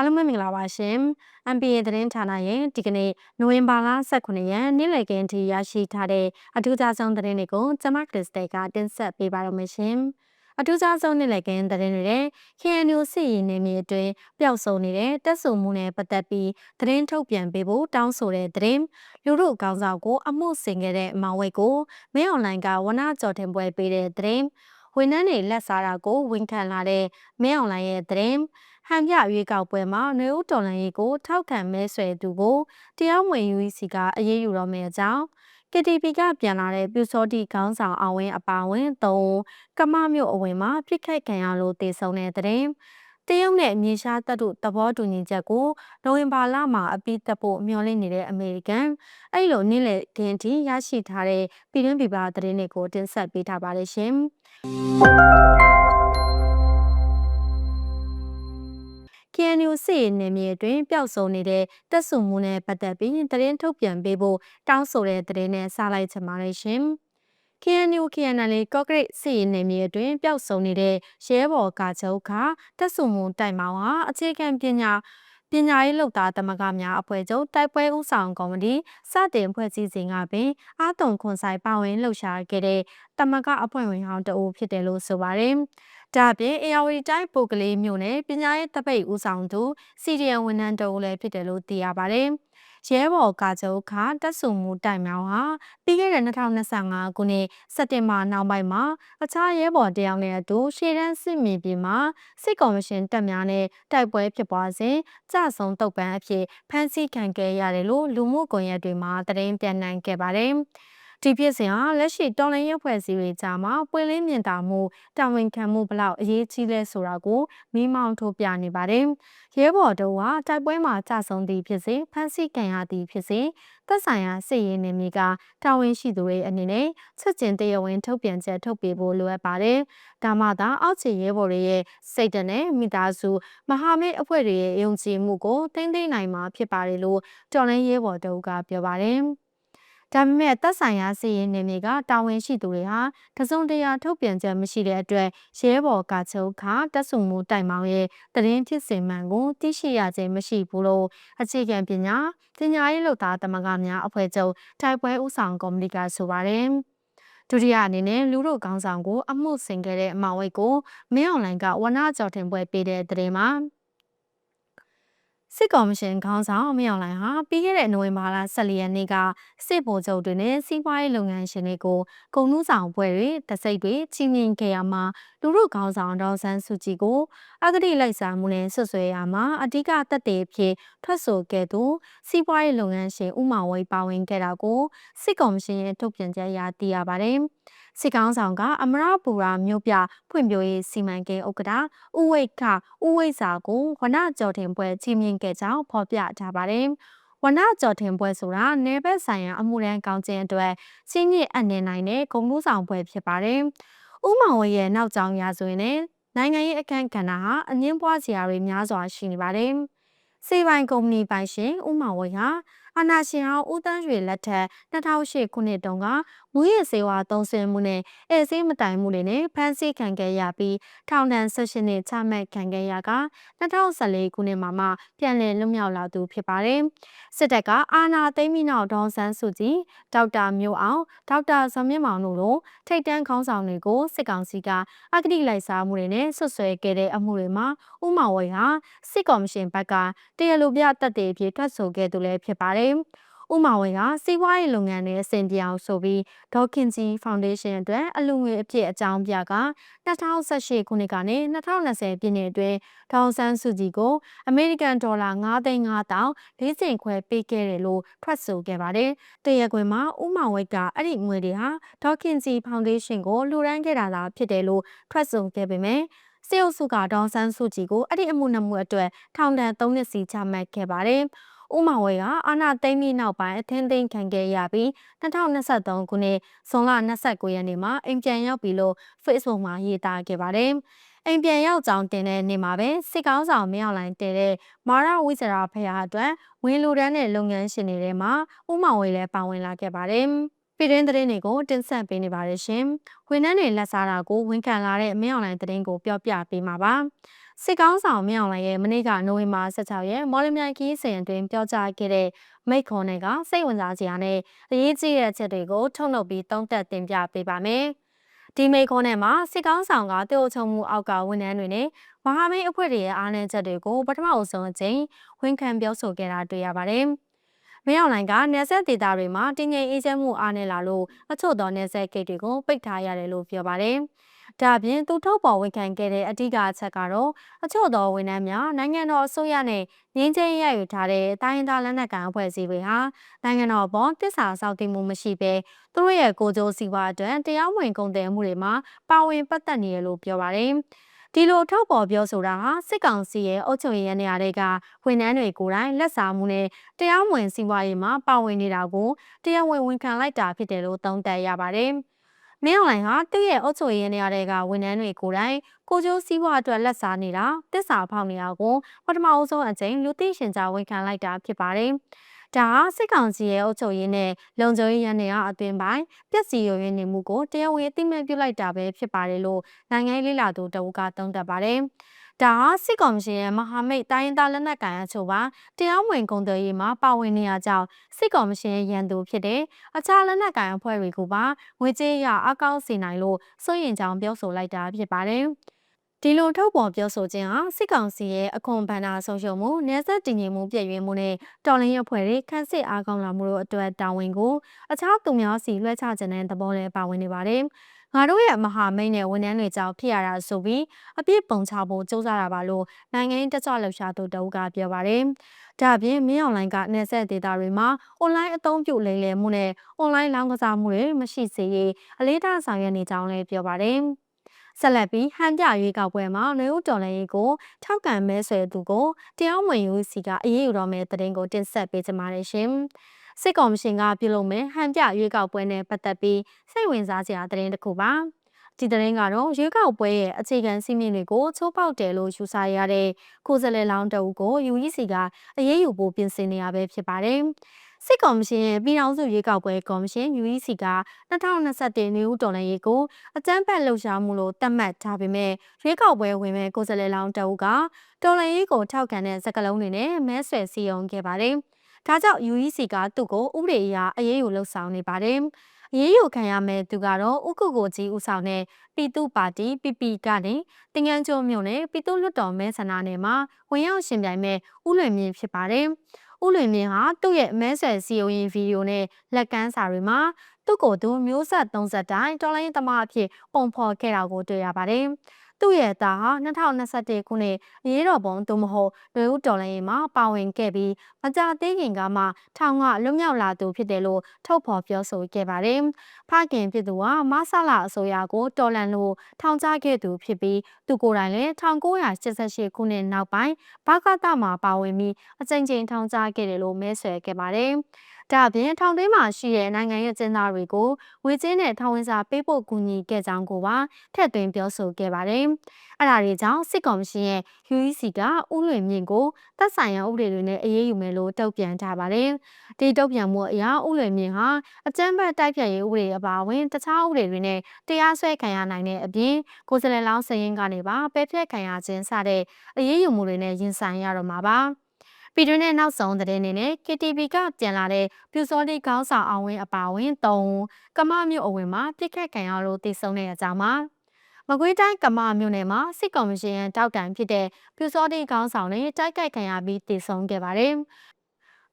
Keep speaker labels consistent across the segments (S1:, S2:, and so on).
S1: အားလုံးပဲမင်္ဂလာပါရှင်။ MPA သတင်းဌာနရဲ့ဒီကနေ့နိုဝင်ဘာလ18ရက်နေ့လည်ခင်းထိရရှိထားတဲ့အထူးခြားဆုံးသတင်းတွေကိုကျွန်မခရစ်စတဲကတင်ဆက်ပေးပါရမရှင်။အထူးခြားဆုံးနေ့လည်ခင်းသတင်းတွေနဲ့ KNU စီရင်နေမြေအတွင်းပျောက်ဆုံးနေတဲ့တက်ဆုံမှုနဲ့ပတ်သက်ပြီးသတင်းထုတ်ပြန်ပေးဖို့တောင်းဆိုတဲ့သတင်းလူတို့ကောင်းဆောင်ကို အမှုဆင်ခဲ့တဲ့မောင်ဝိတ်ကိုမင်းအွန်လိုင်းကဝနာကြော်တင်ပွဲပေးတဲ့သတင်းဝန်ထမ်းတွေလက်စားတာကိုဝန်ခံလာတဲ့မင်းအွန်လိုင်းရဲ့သတင်း ဟန်ပြရွေးကောက်ပွဲမှာနေဦးတော်လှန်ရေးကိုထောက်ခံမဲဆွယ်သူကိုတရားဝင် UEC ကအရေးယူတော့မယ့်အကြောင်း KTP ကပြန်လာတဲ့ပြူစောတိခေါင်းဆောင်အဝင်းအပါဝင်၃ကမမျိုးအဝင်မှာပြစ်ခတ်ခံရလို့တည်ဆုံတဲ့တဲ့တရုတ်နဲ့မြေရှားတပ်တို့သဘောတူညီချက်ကိုနိုဝင်ဘာလမှာအပြီးတက်ဖို့မျှော်လင့်နေတဲ့အမေရိကန်အဲ့လိုနေ့လည်ခင်းထိရရှိထားတဲ့ပြည်တွင်းပြည်ပသတင်းတွေကိုတင်ဆက်ပေးထားပါတယ်ရှင်။ KNU စစ်ရေးနယ်မြေအတွင်းပျောက်ဆုံးနေတဲ့တပ်စုမှုနဲ့ပတ်သက်ပြီးသတင်းထုတ်ပြန်ပေးဖို့တောင်းဆိုတဲ့သတင်းနဲ့စလိုက်ချင်ပါတယ်ရှင်။ KNU KNL ကော့ဂရိတ်စစ်ရေးနယ်မြေအတွင်းပျောက်ဆုံးနေတဲ့ရဲဘော်ကာချုပ်ခတပ်စုမှုတိုင်မောင်ဟာအခြေခံပညာပညာရေးလုပ်သားသမဂ္ဂများအဖွဲ့ချုပ်တိုက်ပွဲဦးဆောင်ကော်မတီစတင်ဖွဲ့စည်းစဉ်ကပင်အာတုံခွန်ဆိုင်ပါဝင်လှုပ်ရှားခဲ့တဲ့သမဂ္ဂအဖွဲ့ဝင်ဟောင်းတဦးဖြစ်တယ်လို့ဆိုပါတယ်။ ဒါ့အပြင်အေယာဝတီတိုင်းပုတ်ကလေးမြို့နယ်ပညာရေးတပိတ်ဦးဆောင်သူစီဒီအန်ဝန်ထမ်းတဦးလည်းဖြစ်တယ်လို့သိရပါတယ်။ရဲဘော်ကာချုပ်ခတက်ဆုံမှုတိုင်မြောင်ဟာပြီးခဲ့တဲ့2025ခုနှစ်စက်တင်ဘာနောက်ပိုင်းမှာအခြားရဲဘော်တယောက်နဲ့အတူရှေ့တန်းစစ်မြေပြင်မှာစစ်ကော်မရှင်တပ်များနဲ့တိုက်ပွဲဖြစ်ပွားစဉ်ကြဆုံတုတ်ပန်းအဖြစ်ဖမ်းဆီးခံခဲ့ရတယ်လို့လူမှုကွန်ရက်တွေမှာသတင်းပြန်နိုင်ခဲ့ပါတယ်။ ဒီဖြစ်စဉ်ဟာလက်ရှိတော်လှန်ရေးအဖွဲ့အစည်းတွေကြားမှာပွင့်လင်းမြင်သာမှုတာဝန်ခံမှုဘလောက်အရေးကြီးလဲဆိုတာကိုမိမောင်းထုတ်ပြနေပါတယ်။ရဲဘော်တို့ဟာတိုက်ပွဲမှာကြဆုံသည်ဖြစ်စေဖမ်းဆီးခံရသည်ဖြစ်စေသက်ဆိုင်ရာစစ်ရေးနယ်မြေကတာဝန်ရှိသူတွေအနေနဲ့ချက်ချင်းတရားဝင်ထုတ်ပြန်ချက်ထုတ်ပေးဖို့လိုအပ်ပါတယ်။ဒါမှသာအောက်ခြေရဲဘော်တွေရဲ့စိတ်ဓာတ်နဲ့မိသားစုမဟာမိတ်အဖွဲ့တွေရဲ့ယုံကြည်မှုကိုသိသိနိုင်မှာဖြစ်ပါတယ်လို့တော်လင်းရဲဘော်တို့ကပြောပါတယ်။ ဒါပေမဲ့သက်ဆိုင်ရာစီရင်နေမြေကတာဝန်ရှိသူတွေဟာတစုံတရာထုတ်ပြန်ချက်မရှိတဲ့အတွက်ရဲဘော်ကချုပ်ခတက်ဆုံမှုတိုင်မောင်ရဲ့တရင်ဖြစ်စဉ်မှန်ကိုသိရှိရခြင်းမရှိဘူးလို့အခြေခံပညာပညာရေးလုပ်သားသမဂ္ဂများအဖွဲ့ချုပ်ထိုင်ပွဲဥဆောင်ကော်မတီကဆိုပါတယ်ဒုတိယအနေနဲ့လူတို့ကောင်းဆောင်ကို အမှုဆင်ခဲ့တဲ့အမောင်ဝိတ်ကိုမင်းအွန်လိုင်းကဝနာကြော်တင်ပွဲပေးတဲ့တဲ့မှာ စစ်ကော်မရှင်ခေါင်းဆောင်မြောင်လိုင်ဟာပြီးခဲ့တဲ့နိုဝင်ဘာလ14ရက်နေ့ကစစ်ဗိုလ်ချုပ်တွေနဲ့စီးပွားရေးလုပ်ငန်းရှင်တွေကိုကုန်နှူးဆောင်ပွဲတွေတစိတ်တွေချင်းမြင်ခဲ့ရမှာလူမှုခေါင်းဆောင်ဒေါ်ဆန်းစုကြည်ကိုအဂတိလိုက်စားမှုနဲ့ဆွဆွဲရမှာအဓိကသက်သေဖြစ်ထွက်ဆိုခဲ့သူစီးပွားရေးလုပ်ငန်းရှင်ဦးမောင်ဝိတ်ပါဝင်ခဲ့တာကိုစစ်ကော်မရှင်ရဲ့ထုတ်ပြန်ချက်အရသိရပါတယ်။ စစ်ကောင်းဆောင်ကအမရပူရာမြို့ပြဖွံ့ဖြိုးရေးစီမံကိန်းဥက္ကဋ္ဌဦးဝိတ်ခဦးဝိတ်စာကိုဝနကြော်တင်ပွဲချီးမြှင့်ခဲ့ကြောင်းဖော်ပြထားပါတယ်။ဝနကြော်တင်ပွဲဆိုတာနေဘက်ဆိုင်ရာအမှုရန်ကောင်းခြင်းအတွက်စီးညစ်အနှင်နိုင်တဲ့ဂုဏ်မှုဆောင်ပွဲဖြစ်ပါတယ်။ဥမောင်ဝရဲ့နောက်ကျောင်းရာဆိုရင်လည်းနိုင်ငံရေးအခမ်းကဏ္ဍဟာအငင်းပွားစရာတွေများစွာရှိနေပါတယ်။စေပိုင်ကုမ္ပဏီပိုင်ရှင်ဦးမောင်ဝေဟာအာနာရှင်ဟောင်းဦးတန်းရွှေလက်ထက်2008ခုနှစ်တုန်းကမူရစ်စေဝါသုံးဆင်းမှုနဲ့အဲဆေးမတိုင်မှုတွေနဲ့ဖမ်းဆီးခံခဲ့ရပြီးထောင်ဒဏ်18နှစ်ချမှတ်ခံခဲ့ရက2014ခုနှစ်မှာမှပြန်လည်လွတ်မြောက်လာသူဖြစ်ပါတယ်။စစ်တပ်ကအာဏာသိမ်းပြီးနောက်ဒေါန်ဆန်းစုကြည်ဒေါက်တာမျိုးအောင်ဒေါက်တာဇော်မြင့်မောင်တို့လိုထိတ်တန်းခေါင်းဆောင်တွေကိုစစ်ကောင်စီကအဂတိလိုက်စားမှုတွေနဲ့ဆွဆွဲခဲ့တဲ့အမှုတွေမှာဥမောင်ဝေဟာစစ်ကော်မရှင်ဘက်ကတရားလိုပြတပ်တွေဖြစ်ထွက်ဆိုခဲ့သူလည်းဖြစ်ပါတယ်။ ဥမာဝေကစီးပွားရေးလုပ်ငန်းနဲ့အဆင်ပြေအောင်ဆိုပြီးဒေါခင်ကြီးဖောင်ဒေးရှင်းအတွက်အလူငွေအဖြစ်အကြောင်းပြက2018ခုနှစ်ကနေ2020ပြည့်နှစ်အတွင်းဒေါန်ဆန်းစုကြည်ကိုအမေရိကန်ဒေါ်လာ9သိန်း5တောင်လေးစင်ခွဲပေးခဲ့တယ်လို့ထွက်ဆိုခဲ့ပါတယ်။တရကွင်မှာဥမာဝိတ်ကအဲ့ဒီငွေတွေဟာဒေါခင်ကြီးဖောင်ဒေးရှင်းကိုလှူဒန်းခဲ့တာသာဖြစ်တယ်လို့ထွက်ဆိုခဲ့ပေမဲ့စေအုပ်စုကဒေါန်ဆန်းစုကြည်ကိုအဲ့ဒီအမှုနှမှုအတွက်ထောင်ဒဏ်3နှစ်စီချမှတ်ခဲ့ပါတယ်။ ဦးမောင်ဝေကအာဏာသိမ်းပြီးနောက်ပိုင်းအထင်းသိမ်းခံခဲ့ရပြီး2023ခုနှစ်ဇွန်လ29ရက်နေ့မှာအိမ်ပြန်ရောက်ပြီလို့ Facebook မှာရေးသားခဲ့ပါတယ်။အိမ်ပြန်ရောက်ကြောင်းတင်တဲ့နေ့မှာပဲစစ်ကောင်းဆောင်မြောက်လိုင်းတည်တဲ့မာရဝိဇရာဖရာအတွက်ဝင်းလူတန်းတဲ့လုပ်ငန်းရှင်တွေထဲမှာဦးမောင်ဝေလည်းပါဝင်လာခဲ့ပါတယ်။ပြည်တွင်းသတင်းတွေကိုတင်ဆက်ပေးနေပါတယ်ရှင်။ဝန်ထမ်းတွေလက်စားတာကိုဝန်ခံလာတဲ့မင်းအွန်လိုင်းသတင်းကိုပြောပြပေးမှာပါ။ စစ်ကောင်းဆောင်မြောင်လိုင်ရဲ့မနေ့ကနိုဝင်ဘာ16ရက်မော်လမြိုင်ခီးစဉ်အတွင်းပြောကြားခဲ့တဲ့မိတ်ခွန်းတွေကစိတ်ဝင်စားစရာနဲ့အရေးကြီးတဲ့အချက်တွေကိုထုတ်လုပ်ပြီးတုံးသက်တင်ပြပေးပါမယ်။ဒီမိတ်ခွန်းထဲမှာစစ်ကောင်းဆောင်ကတည်အုပ်ချုပ်မှုအောက်ကဝန်ထမ်းတွေနဲ့မဟာမိတ်အဖွဲ့တွေရဲ့အားနည်းချက်တွေကိုပထမအဆုံးအကြိမ်ဝန်ခံပြောဆိုခဲ့တာတွေ့ရပါတယ်။မင်းအောင်လိုင်ကနေဆက်ဒေတာတွေမှာတင်းငိမ်အေးချမ်းမှုအားနည်းလာလို့အချို့သောနေဆက်ဂိတ်တွေကိုပိတ်ထားရတယ်လို့ပြောပါတယ်။ ဒါအပြင်သူထုတ်ပေါ်ဝန်ခံခဲ့တဲ့အဓိကအချက်ကတော့အချို့သောဝန်ထမ်းများနိုင်ငံတော်အစိုးရနဲ့ငင်းချင်းရယူထားတဲ့တိုင်းဒေသလက်နက်ကိုင်အဖွဲ့အစည်းတွေဟာနိုင်ငံတော်ပေါ်တစ္ဆာစောင့်တည်မှုမရှိဘဲသူတို့ရဲ့ကိုကြိုးစီးပွားအတွက်တရားဝင်ကုန်တယ်မှုတွေမှာပါဝင်ပတ်သက်နေရလို့ပြောပါတယ်ဒီလိုထုတ်ပေါ်ပြောဆိုတာဟာစစ်ကောင်စီရဲ့အုပ်ချုပ်ရေးနေရာတွေကဝန်ထမ်းတွေကိုယ်တိုင်လက်စားမှုနဲ့တရားဝင်စီးပွားရေးမှာပါဝင်နေတာကိုတရားဝင်ဝန်ခံလိုက်တာဖြစ်တယ်လို့သုံးသပ်ရပါတယ်။ မင်းအောင်လှိုင်ဟာသူ့ရဲ့အုပ်ချုပ်ရေးနေရာတွေကဝန်ထမ်းတွေကိုယ်တိုင်ကိုကျိုးစည်းဝါအတွက်လက်စားနေတာတစ္ဆာဖောက်နေတာကိုပထမအဆုံးအကြိမ်လူသိရှင်ကြားဝန်ခံလိုက်တာဖြစ်ပါတယ်။ဒါဟာစစ်ကောင်စီရဲ့အုပ်ချုပ်ရေးနဲ့လုံခြုံရေးရန်နေရာအတွင်ပိုင်းပြက်စီရုံရင်းနေမှုကိုတရားဝင်အသိမှတ်ပြုလိုက်တာပဲဖြစ်ပါတယ်လို့နိုင်ငံရေးလှလာသူတအုပ်ကသုံးသပ်ပါတယ်။ ဒါဟာစစ်ကောင်စီရဲ့မဟာမိတ်တိုင်းဒေသလက်နက်ကိုင်အချို့ပါတရားဝင်ကုန်သွယ်ရေးမှာပါဝင်နေရကြောင်းစစ်ကောင်စီရဲ့ရန်သူဖြစ်တဲ့အခြားလက်နက်ကိုင်အဖွဲ့တွေကပါငွေကြေးရအကောက်စီနိုင်လို့စိုးရင်ကြောင်းပြောဆိုလိုက်တာဖြစ်ပါတယ်ဒီလိုထုတ်ပေါ်ပြောဆိုခြင်းဟာစစ်ကောင်စီရဲ့အခွန်ဘဏ္ဍာဆုံးရှုံးမှု၊နေဆက်တည်ငြိမ်မှုပြည့်ရွေးမှုနဲ့တော်လှန်ရေးအဖွဲ့တွေခန့်စစ်အားကောင်းလာမှုတို့အတွက်တာဝန်ကိုအခြားသူများစီလွှဲချခြင်းတဲ့သဘောနဲ့ပါဝင်နေပါတယ်။ ငါတို့ရဲ့မဟာမိတ်နဲ့ဝန်ထမ်းတွေကြောင့်ဖြစ်ရတာဆိုပြီးအပြစ်ပုံချဖို့စူးစမ်းတာပါလို့နိုင်ငံရေးတက်ကြွလှုပ်ရှားသူတအုပ်ကပြောပါတယ်။ဒါ့အပြင်မင်းအွန်လိုင်းကနေဆက်ဒေတာတွေမှာအွန်လိုင်းအသုံးပြုလိမ်လည်မှုနဲ့အွန်လိုင်းလောင်းကစားမှုတွေမရှိစေရေးအလေးထားဆောင်ရွက်နေကြောင်းလည်းပြောပါတယ်။ဆက်လက်ပြီးဟန်ပြရွေးကောက်ပွဲမှာနေဦးတော်လည်းကိုထောက်ခံမဲဆွဲသူကိုတရားဝင်ယူစီကအရေးယူတော့မယ့်တဲ့တင်ကိုတင်ဆက်ပေးကြပါရရှင်။ စစ်ကော်မရှင်ကပြုလုပ်မယ်ဟန်ပြရွေးကောက်ပွဲနဲ့ပတ်သက်ပြီးစိတ်ဝင်စားစရာသတင်းတစ်ခုပါဒီသတင်းကတော့ရွေးကောက်ပွဲရဲ့အခြေခံစီးမြင့်တွေကိုချိုးပေါက်တယ်လို့ယူဆရတဲ့ကိုယ်စားလှယ်လောင်းတအုပ်ကို UEC ကအရေးယူဖို့ပြင်ဆင်နေရပဲဖြစ်ပါတယ်စစ်ကော်မရှင်ရဲ့ပြည်ထောင်စုရွေးကောက်ပွဲကော်မရှင် UEC က2021နေဦးတော်လှန်ရေးကိုအကြမ်းဖက်လှုပ်ရှားမှုလို့သတ်မှတ်ထားပေမဲ့ရွေးကောက်ပွဲဝင်မဲ့ကိုယ်စားလှယ်လောင်းတအုပ်ကတော်လှန်ရေးကိုထောက်ခံတဲ့စကားလုံးတွေနဲ့မဲဆွယ်စည်းရုံးခဲ့ပါတယ်။ ဒါကြောင့် UEC ကသူ့ကိုဥပဒေအရအရေးယူလှုပ်ဆောင်နေပါတယ်။အရေးယူခံရမယ့်သူကတော့ဥက္ကုကိုကြီးဦးဆောင်တဲ့ပြည်သူ့ပါတီ PP ကနေတင်ငန်းကျိုးမြို့နယ်ပြည်သူ့လွှတ်တော်မဲဆန္ဒနယ်မှာဝင်ရောက်ရှင်ပြိုင်မဲ့ဥလွင်မြင့်ဖြစ်ပါတယ်။ဥလွင်မြင့်ဟာသူ့ရဲ့မဲဆွယ်စီယိုရင်ဗီဒီယိုနဲ့လက်ကမ်းစာတွေမှာသူ့ကိုယ်သူမျိုးဆက်30တိုင်းတော်လိုင်းသမားအဖြစ်ပုံဖော်ခဲ့တာကိုတွေ့ရပါတယ်။ သူ့ရဲ့သားဟာ2021ခုနှစ်အရေးတော်ပုံသို့မဟုတ်လွေဦးတော်လိုင်းမှာပါဝင်ခဲ့ပြီးမကြသေးခင်ကမှထောင်ကလွတ်မြောက်လာသူဖြစ်တယ်လို့ထုတ်ဖော်ပြောဆိုခဲ့ပါတယ်။ဖခင်ဖြစ်သူဟာမဆလာအစိုးရကိုတော်လန်လို့ထောင်ချခဲ့သူဖြစ်ပြီးသူကိုယ်တိုင်လည်း1988ခုနှစ်နောက်ပိုင်းဘာကတမှာပါဝင်ပြီးအကြိမ်ကြိမ်ထောင်ချခဲ့တယ်လို့မဲဆွယ်ခဲ့ပါတယ်။ ဒါအပြင်ထောင်တွင်းမှာရှိတဲ့နိုင်ငံရဲ့ကျင်းသားတွေကိုဝေကျင်းနဲ့ထောင်ဝင်စာပေးဖို့ကူညီခဲ့ကြောင်းကိုပါထည့်သွင်းပြောဆိုခဲ့ပါတယ်။အဲဒါတွေကြောင့်စစ်ကော်မရှင်ရဲ့ UEC ကဥလွင်မြင့်ကိုသက်ဆိုင်ရာဥပဒေတွေနဲ့အရေးယူမယ်လို့တုံ့ပြန်ထားပါတယ်။ဒီတုံ့ပြန်မှုအရဥလွင်မြင့်ဟာအကြမ်းဖက်တိုက်ဖြတ်ရေးဥပဒေအပါအဝင်တခြားဥပဒေတွေနဲ့တရားစွဲခံရနိုင်တဲ့အပြင်ကိုယ်စားလှယ်လောင်းစရင်ကနေပါပယ်ဖျက်ခံရခြင်းစတဲ့အရေးယူမှုတွေနဲ့ရင်ဆိုင်ရတော့မှာပါ။ ပြည်တွင်းနဲ့နောက်ဆုံးသတင်းအနေနဲ့ KTV ကပြန်လာတဲ့ပြူစောတိကောင်းဆောင်အောင်ဝင်းအပါဝင်၃ဦးကမမြို့အဝင်မှာပြစ်ခတ်ခံရလို့တိတ်ဆုံးတဲ့အကြောင်းမှာမကွေးတိုင်းကမမြို့နယ်မှာစစ်ကော်မရှင်တောက်တိုင်ဖြစ်တဲ့ပြူစောတိကောင်းဆောင်နဲ့တိုက်ခိုက်ခံရပြီးတိတ်ဆုံးခဲ့ပါတယ်။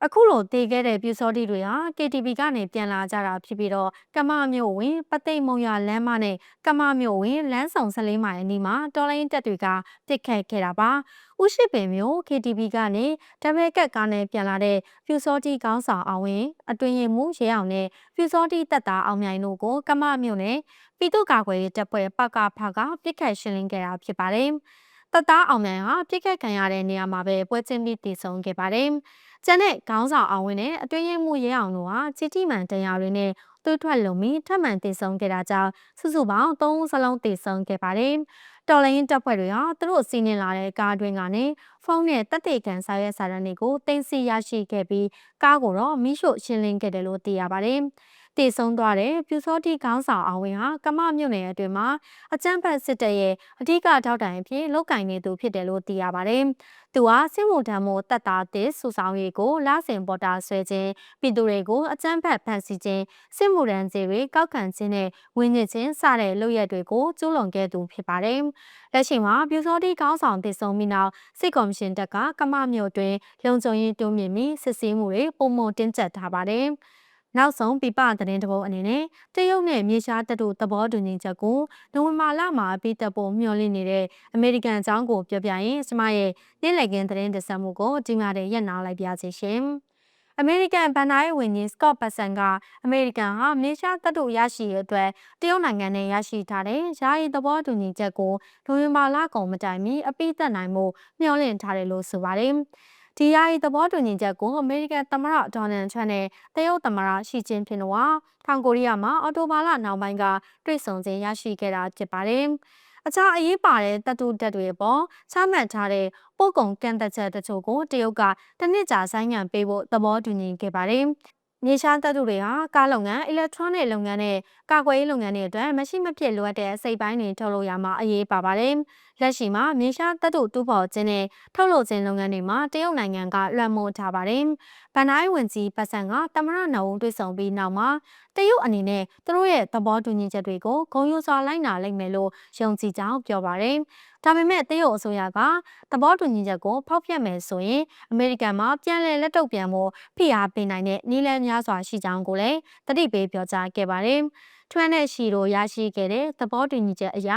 S1: အခုလိုတည်ခဲ့တဲ့ပြူစောတိတွေဟာ KTV ကနေပြန်လာကြတာဖြစ်ပြီးတော့ကမမြို့ဝင်ပသိမ်မုံရလမ်းမနဲ့ကမမြို့ဝင်လမ်းဆောင်14မိုင်အနီးမှာတော်လိုင်းတက်တွေကပစ်ခတ်ခဲ့တာပါ။ဥရှိပင်မြို့ KTV ကနေတမဲကက်ကားနဲ့ပြန်လာတဲ့ပြူစောတိကောင်းဆောင်အောင်ဝင်အတွင်ရင်မှုရဲအောင်နဲ့ပြူစောတိတက်တာအောင်မြိုင်တို့ကိုကမမြို့နယ်ပြည်သူ့ကာကွယ်ရေးတပ်ဖွဲ့ပကဖကပစ်ခတ်ရှင်းလင်းခဲ့တာဖြစ်ပါတယ်။ တသားအောင်မြိုင်ဟာပြစ်ခတ်ခံရတဲ့နေရာမှာပဲပွဲချင်းပြီးတည်ဆုံခဲ့ပါတယ်။ကျန်တဲ့ခေါင်းဆောင်အောင်ဝင်နဲ့အတွင်းရင်မှုရဲအောင်တို့ဟာချီတီမှန်တရားတွေနဲ့သွေးထွက်လုံပြီးထပ်မံတည်ဆုံခဲ့တာကြောင့်စုစုပေါင်း၃စလုံးတည်ဆုံခဲ့ပါတယ်။တော်လိုင်းတပ်ဖွဲ့တွေဟာသူတို့စီးနင်းလာတဲ့ကားတွင်ကနေဖုန်းနဲ့တက်တေကန်စာရွက်စာတမ်းတွေကိုတင်စီရရှိခဲ့ပြီးကားကိုတော့မိရှို့ရှင်းလင်းခဲ့တယ်လို့သိရပါတယ်။ တည်ဆုံသွားတဲ့ပြူစောတိခေါင်းဆောင်အောင်ဝင်ဟာကမမြို့နယ်အတွင်းမှာအကြမ်းဖက်စစ်တပ်ရဲ့အဓိကထောက်တိုင်အဖြစ်လုတ်ကင်နေသူဖြစ်တယ်လို့သိရပါတယ်။သူဟာစစ်မှုထမ်းမှုတပ်သားတစ်စုဆောင်ရေးကိုလစဉ်ပေါ်တာဆွဲခြင်းပြည်သူတွေကိုအကြမ်းဖက်ဖန်ဆီးခြင်းစစ်မှုထမ်းစီတွေကောက်ခံခြင်းနဲ့ဝင်းညစ်ခြင်းစတဲ့လုပ်ရက်တွေကိုကျူးလွန်ခဲ့သူဖြစ်ပါတယ်။လက်ရှိမှာပြူစောတိခေါင်းဆောင်တည်ဆုံပြီးနောက်စစ်ကော်မရှင်တပ်ကကမမြို့တွင်လုံခြုံရေးတိုးမြင့်ပြီးစစ်ဆေးမှုတွေပုံမတင်းကျပ်ထားပါတယ်။ နောက်ဆုံးပြပသတင်းတပုတ်အနေနဲ့တရုတ်နဲ့မြေရှားတပ်တို့သဘောတူညီချက်ကိုနိုဝင်ဘာလမှာပြီးတပ်ဖို့မျှော်လင့်နေတဲ့အမေရိကန်အကြောင်းကိုပြောပြရင်ကျမရဲ့နေ့လည်ခင်းသတင်းတင်ဆက်မှုကိုဒီမှာတည်းရက်နာလိုက်ပါစေရှင်။အမေရိကန်ဗန်နာရေးဝန်ကြီးစကော့ပတ်ဆန်ကအမေရိကန်ဟာမြေရှားတပ်တို့ရရှိရတဲ့တရုတ်နိုင်ငံနဲ့ရရှိထားတဲ့ယာယီသဘောတူညီချက်ကိုနိုဝင်ဘာလကုန်မတိုင်မီအပိသက်နိုင်မှုမျှော်လင့်ထားတယ်လို့ဆိုပါတယ်။ ဒီယာယီသဘောတူညီချက်ကိုအမေရိကန်သမ္မတဒေါ်နယ်ထရန့်နဲ့တရုတ်သမ္မတရှီကျင်းဖျင်တို့ဟာတောင်ကိုရီးယားမှာအော်တိုဘာလနောက်ပိုင်းကတွေ့ဆုံခြင်းရရှိခဲ့တာဖြစ်ပါတယ်။အခြားအရေးပါတဲ့တပ်တူတက်တွေပေါ်ချမှတ်ထားတဲ့ပို့ကုန်ကန့်သက်ချက်တချို့ကိုတရုတ်ကတနစ်ကြာဆိုင်းငံ့ပေးဖို့သဘောတူညီခဲ့ပါတယ်။မြေရှားတပ်သူတွေဟာကားလုပ်ငန်း၊အီလက်ထရောနစ်လုပ်ငန်းနဲ့ကာကွယ်ရေးလုပ်ငန်းတွေအတွက်မရှိမဖြစ်လိုအပ်တဲ့စိတ်ပိုင်းတွေထုတ်လုပ်ရမှာအရေးပါပါတယ်။ လက်ရှိမှာမြေရှားတပ်သူတူဖော်ခြင်းနဲ့ထုတ်လုပ်ခြင်းလုပ်ငန်းတွေမှာတရုတ်နိုင်ငံကလွှမ်းမိုးထားပါတယ်။ဗန်နိုင်းဝင်ကြီးပတ်စံကတမရနဝုံတွေ့ဆုံပြီးနောက်မှာတရုတ်အနေနဲ့သူတို့ရဲ့သဘောတူညီချက်တွေကိုဂုံယူစွာလိုက်နာလိုက်မယ်လို့ယုံကြည်ကြောင်းပြောပါတယ်။ဒါပေမဲ့တရုတ်အစိုးရကသဘောတူညီချက်ကိုဖောက်ဖျက်မယ်ဆိုရင်အမေရိကန်မှာပြန်လည်လက်တုပ်ပြန်ဖို့ဖိအားပေးနိုင်တဲ့နည်းလမ်းများစွာရှိကြောင်းကိုလည်းတတိပေးပြောကြားခဲ့ပါတယ်။ ထွန်းတဲ့ရှီတို့ရရှိခဲ့တဲ့သဘောတူညီချက်အရ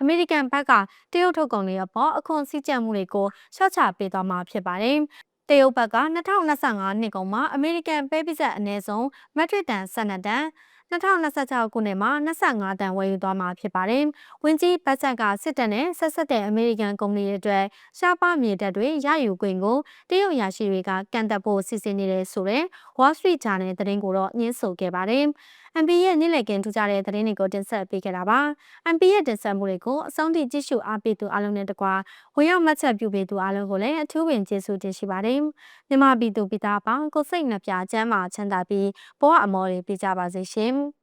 S1: အမေရိကန်ဘက်ကတရုတ်ထုတ်ကုန်တွေအပေါ်အခွန်စည်းကြပ်မှုတွေကိုရှော့ချပေးသွားမှာဖြစ်ပါတယ်။တရုတ်ဘက်က2025နှစ်ကုန်မှာအမေရိကန်ပဲပိစက်အနည်းဆုံးမက်ထရစ်တန်12တန်2026ခုနှစ်မှာ25တန်ဝယ်ယူသွားမှာဖြစ်ပါတယ်။ဝင်းကြီးဘတ်ဂျက်ကစစ်တပ်နဲ့ဆက်ဆက်တဲ့အမေရိကန်ကုမ္ပဏီတွေအတွက်ရှားပါမြေတပ်တွေရယူခွင့်ကိုတရုတ်ရရှိတွေကကန့်သက်ဖို့စီစဉ်နေတယ်ဆိုတဲ့ Wall Street Journal သတင်းကိုတော့ညှင်းဆိုခဲ့ပါတယ်။ MP ရဲ့နေ့လည်ကင်းထူးခြားတဲ့သတင်းတွေကိုတင်ဆက်ပေးခဲ့တာပါ။ MP ရဲ့တင်ဆက်မှုတွေကိုအဆုံးထိကြည့်ရှုအားပေးသူအားလုံးနဲ့တကွာဝင်ရောက်မှတ်ချက်ပြုပေးသူအားလုံးကိုလည်းအထူးပင်ကျေးဇူးတင်ရှိပါတယ်။မြန်မာပြည်သူပြည်သားအပေါင်းကိုစိတ်နှပြချမ်းသာချမ်းသာပြီးဘဝအမောတွေပြကြပါစေရှင်။